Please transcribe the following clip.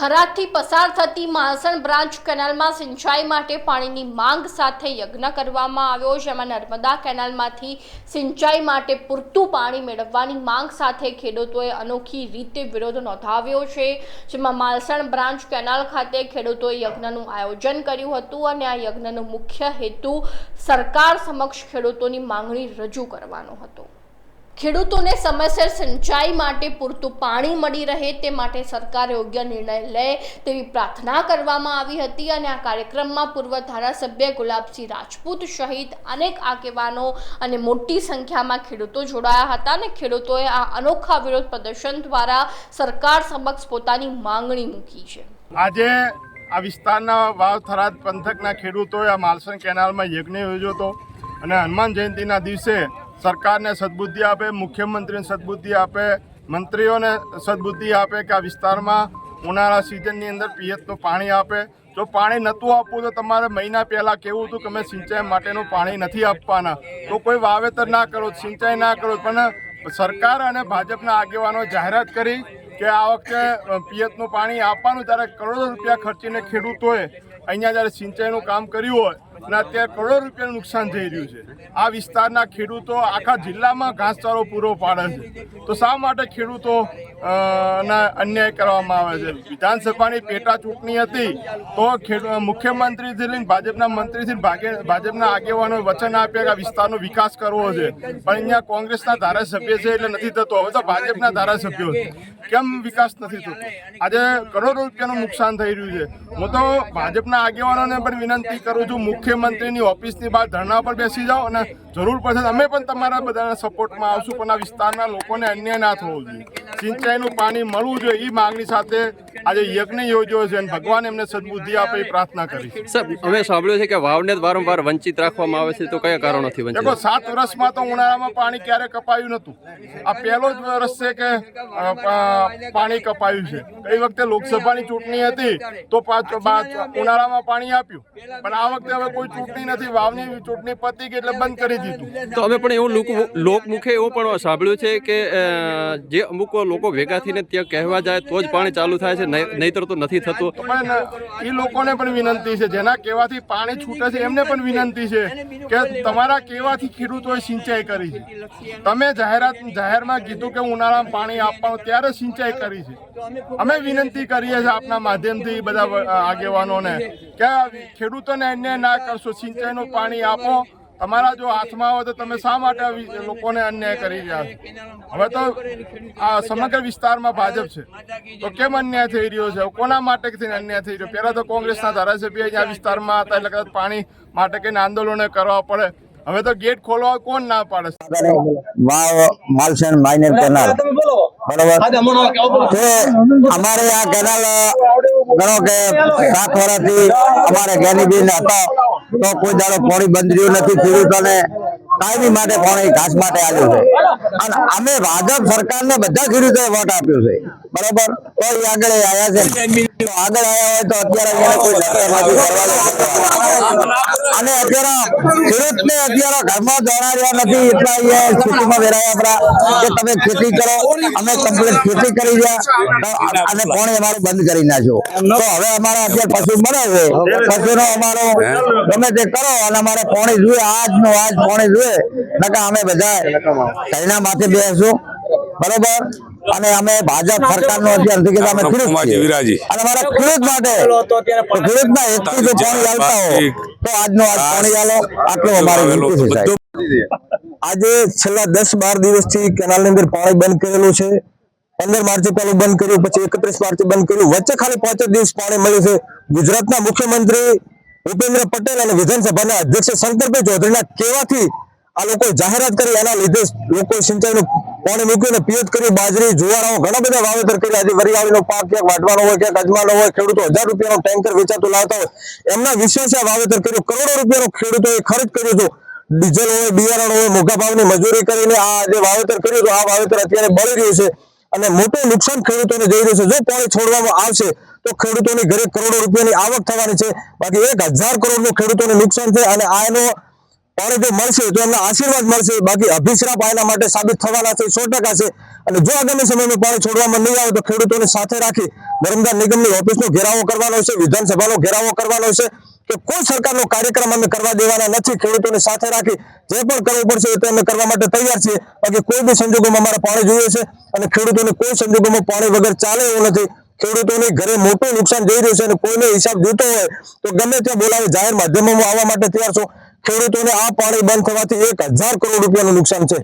થરાદથી પસાર થતી માલસણ બ્રાન્ચ કેનાલમાં સિંચાઈ માટે પાણીની માંગ સાથે યજ્ઞ કરવામાં આવ્યો, જેમાં નર્મદા કેનાલમાંથી સિંચાઈ માટે પૂરતું પાણી મેળવવાની માંગ સાથે ખેડૂતોએ અનોખી રીતે વિરોધ નોંધાવ્યો છે, જેમાં માલસણ બ્રાન્ચ કેનાલ ખાતે ખેડૂતોએ યજ્ઞનું આયોજન કર્યું હતું અને આ યજ્ઞનો મુખ્ય હેતુ સરકાર સમક્ષ ખેડૂતોની માંગણી રજૂ કરવાનો હતો. ખેડૂતોને સમયસર સિંચાઈ માટે પૂરતું પાણી મળી રહે તે માટે સરકાર યોગ્ય નિર્ણય લે તેવી પ્રાર્થના કરવામાં આવી હતી અને આ કાર્યક્રમમાં પૂર્વ ધારાસભ્ય ગુલાબસિંહ રાજપૂત સહિત અનેક આગેવાનો અને મોટી સંખ્યામાં ખેડૂતો જોડાયા હતા અને ખેડૂતોએ આ અનોખા વિરોધ પ્રદર્શન દ્વારા સરકાર સમક્ષ પોતાની માંગણી મૂકી છે. આજે આ વિસ્તારના વાવ પંથકના ખેડૂતોએ આ માલસન કેનાલમાં યજ્ઞ યોજ્યો હતો અને હનુમાન જયંતિના દિવસે સરકારને સદબુદ્ધિ આપે, મુખ્યમંત્રીને સદબુદ્ધિ આપે, મંત્રીઓને સદબુદ્ધિ આપે કે આ વિસ્તારમાં ઉનાળા સિઝનની અંદર પિયતનું પાણી આપે. જો પાણી નહોતું આપવું તો તમારે મહિના પહેલાં કેવું હતું કે અમે સિંચાઈ માટેનું પાણી નથી આપવાના. તો કોઈ વાવેતર ના કરો, સિંચાઈ ના કરો. પણ સરકાર અને ભાજપના આગેવાનો જાહેરાત કરી કે આ વખતે પિયતનું પાણી આપવાનું. ત્યારે કરોડો રૂપિયા ખર્ચીને ખેડૂતોએ અહીંયા જ્યારે સિંચાઈનું કામ કર્યું હોય અને અત્યારે કરોડો રૂપિયાનું નુકસાન થઈ રહ્યું છે. આ વિસ્તારના ખેડૂતો આખા જિલ્લામાં ઘાસચારો પૂરો પાડે છે. તો શા માટે ખેડૂતો ના, અન્યાય કરવામાં આવે છે. વિધાનસભાની પેટા ચૂંટણી હતી તો મુખ્યમંત્રીથી લઈને ભાજપના મંત્રીથી ભાજપના આગેવાનો વચન આપ્યા કે આ વિસ્તારનો વિકાસ કરવો છે. પણ અહીંયા કોંગ્રેસના ધારાસભ્ય છે એટલે નથી થતો. હવે તો ભાજપના ધારાસભ્યો છે. કેમ વિકાસ નથી થતો? આજે કરોડો રૂપિયાનું નુકસાન થઈ રહ્યું છે. હું તો ભાજપના આગેવાનોને પણ વિનંતી કરું છું, મુખ્યમંત્રીની ઓફિસની બહાર ધરણા પર બેસી જાઓ અને જરૂર પડશે અમે પણ તમારા બધાના સપોર્ટમાં આવશું પણ આ વિસ્તારના લોકોને અન્યાય ના થવો જોઈએ. સિંચાઈનું પાણી મળવું જોઈએ એ માંગણી સાથે આજે યજ્ઞ યોજ્યો છે અને ભગવાન એમને સદબુદ્ધિ આપે એ પ્રાર્થના કરી સર અમે સાંભળ્યું છે કે વાવને વારંવાર વંચિત રાખવામાં આવે છે તો કયા કારણોથી દેખો સાત વર્ષમાં તો ઉનાળામાં પાણી ક્યારે કપાયું નતું આ પહેલો જ વર્ષ છે કે પાણી કપાયું છે. ગઈ વખતે લોકસભાની ચૂંટણી હતી તો ઉનાળામાં પાણી આપ્યું. પણ આ વખતે હવે કોઈ ચૂંટણી નથી વાવની ચૂંટણી પતી ગઈ એટલે બંધ કરી દીધું તો. અમે પણ એવું લોક લોકમુખે એવું પણ સાંભળ્યું છે કે જે અમુક લોકો ભેગા થઈને ત્યાં કહેવા જાય તો જ પાણી ચાલુ થાય છે. નહીં- નહીંતર તો નથી થતું. પણ એ લોકોને પણ વિનંતી છે. જેના કહેવાથી પાણી છૂટે છે એમને પણ વિનંતી છે કે તમારા કહેવાથી ખેડૂતોએ સિંચાઈ કરી છે. તમે જાહેરાત જાહેરમાં કીધું કે ઉનાળામાં પાણી આપવાનું ત્યારે સિંચાઈ કરી છે. અમે વિનંતી કરીએ છીએ આપના માધ્યમથી બધા આગેવાનોને કે ખેડૂતોને અન્યાય ના કરશો. સિંચાઈનું પાણી આપો. તમારા જો હાથમાં હોય તો તમે શા માટે લોકોને અન્યાય કરી રહ્યા છો? હવે તો આ સમગ્ર વિસ્તારમાં ભાજપ છે. તો કેમ અન્યાય થઈ રહ્યો છે? કોના માટે થઈને અન્યાય થઈ રહ્યો? પહેલા તો કોંગ્રેસના ધારાસભ્ય અહીંયા વિસ્તારમાં હતા એટલે કદાચ પાણી માટે કઈ આંદોલનો કરવા પડે. હવે તો ગેટ ખોલવા કોણ ના પાડે? માલસેન માઇનર કેનાલ. બરોબર? તે અમારે આ કેનાલ ગણો કે સાત વર્ષથી અમારે જ્ઞાનીબેન હતા, તો કોઈ દાડો પાણી બંધ રહ્યું નથી, ખેડૂતોને કાયમી માટે પાણી ઘાસ માટે આવ્યું છે. અને અમે ભાજપ સરકારને બધા ખેડૂતોએ વોટ આપ્યો છે. બરોબર? તો આગળ આવ્યા છે? આગળ આવ્યા હોય તો અત્યારે કોઈ અને અત્યારે ખેડૂતને અત્યારે ઘરમાં દોડાડ્યા નથી. એટલા અહીંયા ખેતીમાં વેરાયા આપણા કે તમે ખેતી કરો. અમે કમ્પ્લીટ ખેતી કરી રહ્યા. અને પાણી અમારું બંધ કરી નાખ્યો. તો હવે અમારા અત્યારે પશુ મળે છે. પશુનો અમારો ગમે તે કરો અને અમારે પાણી જોઈએ. આજનો, આજ પાણી જોઈએ. નકા અમે બધા કઈના માથે બેસું બરોબર? અને અમે ભાજપ અત્યારે અમે ખેડૂત. અને અમારા ખેડૂત માટે હેતુથી જો પાણી આલતા હો તો આજનો આજ પાણી આલો આટલું અમારે વિનંતી છે આજે છેલ્લા દસ બાર દિવસથી કેનાલની અંદર પાણી બંધ કરેલું છે. પંદર માર્ચે પેલું બંધ કર્યું પછી એકત્રીસ માર્ચે બંધ કર્યું. વચ્ચે ખાલી પાંચ દિવસ પાણી મળ્યું છે. ગુજરાતના મુખ્યમંત્રી ભૂપેન્દ્ર પટેલ અને વિધાનસભાના અધ્યક્ષ શંકરભાઈ ચૌધરીના કહેવાથી આ લોકો જાહેરાત કરી એના લીધે લોકો સિંચાઈનું પાણી મૂક્યું અને પિયત કર્યું બાજરી, જુવારાઓ, ઘણા બધા વાવેતર કર્યા. આજે વરિયાળીનો પાક ક્યાંક, વાટવાનો હોય ક્યાંક, અજમાનો હોય, ખેડૂતો હજાર રૂપિયાનો ટેન્કર વેચાતું લાવતા હોય. એમના વિશ્વાસે વાવેતર કર્યું. કરોડો રૂપિયાનો ખેડૂતોએ ખર્ચ કર્યો હતો. ડીઝલ હોય, બિયારણ હોય મોઘા ભાવની મજૂરી કરીને આ જે વાવેતર કર્યું હતું આ વાવેતર અત્યારે બળી રહ્યું છે અને મોટું નુકસાન ખેડૂતોને જઈ રહ્યું છે. જો પાણી છોડવામાં આવશે, તો ખેડૂતોની ઘરે કરોડો રૂપિયાની આવક થવાની છે. બાકી એક હજાર કરોડનું ખેડૂતોને નુકસાન છે અને આ એનો જો મળશે તો એમને આશીર્વાદ મળશે. બાકી અભિશ્રાપ આના માટે સાબિત થવાના છે, સો છે. અને જો આગામી સમયમાં પાણી છોડવામાં નહીં આવે તો ખેડૂતોને સાથે રાખી નર્મદા નિગમની ઓફિસનો ઘેરાવો કરવાનો છે, વિધાનસભાનો ઘેરાવો કરવાનો છે કે કોઈ સરકારનો કાર્યક્રમ અમે કરવા દેવાના નથી. ખેડૂતોને સાથે રાખી જે પણ કરવું પડશે એ અમે કરવા માટે તૈયાર છીએ. બાકી કોઈ બી સંજોગોમાં અમારે પાણી જોઈએ છે અને ખેડૂતોને કોઈ સંજોગોમાં પાણી વગર ચાલે એવું નથી. ખેડૂતોને ઘરે મોટું નુકસાન જઈ રહ્યું છે અને કોઈને હિસાબ જોતો હોય તો ગમે ત્યાં બોલાવે. જાહેર માધ્યમોમાં આવવા માટે તૈયાર છો. ખેડૂતોને આ પાણી બંધ થવાથી એક હજાર કરોડ રૂપિયાનું નુકસાન છે.